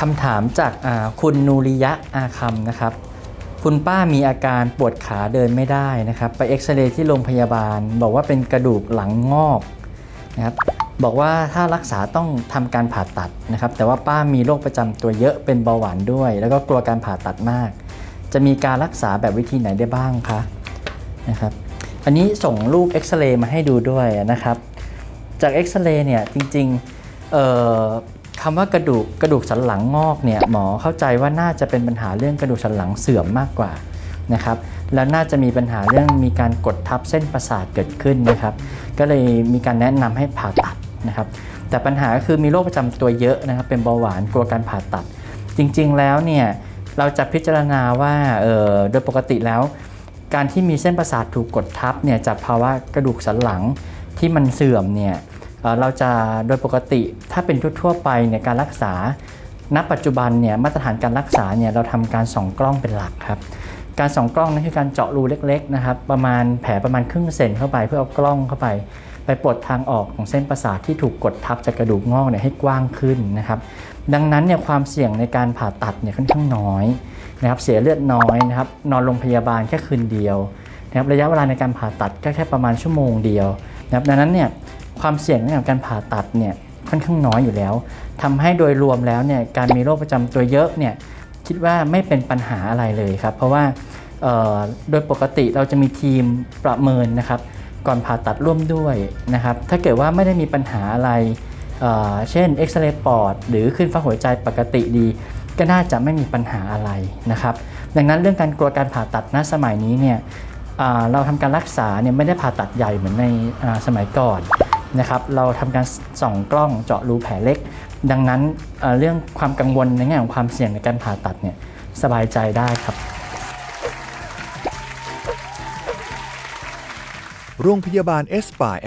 คำถามจากคุณนูริยะอาคำนะครับ คุณป้ามีอาการปวดขาเดินไม่ได้นะครับ ไปเอ็กซเรย์ที่โรงพยาบาล บอกว่าเป็นกระดูกหลังงอกนะครับบอกว่าถ้ารักษาต้องทำการผ่าตัดนะครับ แต่ว่าป้ามีโรคประจำตัวเยอะเป็นเบาหวานด้วย แล้วก็กลัวการผ่าตัดมาก จะมีการรักษาแบบวิธีไหนได้บ้างคะนะครับ อันนี้ส่งรูปเอ็กซเรย์มาให้ดูด้วยนะครับ จากเอ็กซเรย์เนี่ยจริงๆ คำว่ากระดูกกระดูกสันหลังงอกเนี่ยหมอเข้าใจว่าน่าจะเป็นปัญหาเรื่องกระดูกสันหลังเสื่อมมากกว่านะครับแล้วน่าจะมีปัญหาเรื่องมีการกดทับเส้นประสาทเกิดขึ้นนะครับ ก็เลยมีการแนะนำให้ผ่าตัดนะครับ แต่ปัญหาก็คือมีโรคประจำตัวเยอะนะครับ เป็นเบาหวานกลัวการผ่าตัด จริงๆแล้วเนี่ยเราจะพิจารณาว่าเอ่อโดยปกติแล้ว การที่มีเส้นประสาทถูกกดทับเนี่ยจากภาวะกระดูกสันหลังที่มันเสื่อมเนี่ย เราจะโดยปกติถ้าเป็นทั่วๆไปเนี่ยการรักษา ณ ปัจจุบันเนี่ยมาตรฐานการรักษาเนี่ยเราทำการส่องกล้องเป็นหลักครับการส่องกล้องนั่นคือการเจาะรูเล็กๆนะครับประมาณแผลประมาณครึ่งเซนเข้าไปเพื่อเอากล้องเข้าไป ไปปลดทางออกของเส้นประสาทที่ถูกกดทับจากกระดูกงอกเนี่ยให้กว้างขึ้นนะครับดังนั้นเนี่ยความเสี่ยงในการผ่าตัดเนี่ยค่อนข้างน้อยนะครับเสียเลือดน้อยนะครับนอนโรงพยาบาลแค่คืนเดียวนะครับระยะเวลาในการผ่าตัดก็แค่ประมาณชั่วโมงเดียวนะครับดังนั้นเนี่ย ความเสี่ยงในการผ่าตัดเนี่ยค่อนข้างน้อยอยู่แล้วทำให้โดยรวมแล้วเนี่ยการมีโรคประจำตัวเยอะเนี่ยคิดว่าไม่เป็นปัญหาอะไรเลยครับ เพราะว่าโดยปกติเราจะมีทีมประเมินนะครับก่อนผ่าตัดร่วมด้วยนะครับ ถ้าเกิดว่าไม่ได้มีปัญหาอะไรเเช่นเอ็กซเรย์ปอดหรือขึ้นฟ้าหัวใจปกติดี ก็น่าจะไม่มีปัญหาอะไรนะครับ ดังนั้นเรื่องการกลัวการผ่าตัดณสมัยนี้เนี่ยเราทำการรักษาเนี่ยไม่ได้ผ่าตัดใหญ่เหมือนในสมัยก่อน นะครับเราทำการส่องกล้องเจาะรูแผลเล็ก ดังนั้นเรื่องความกังวลในแง่ของความเสี่ยงในการผ่าตัดเนี่ยสบายใจได้ครับ โรงพยาบาลเอสปาย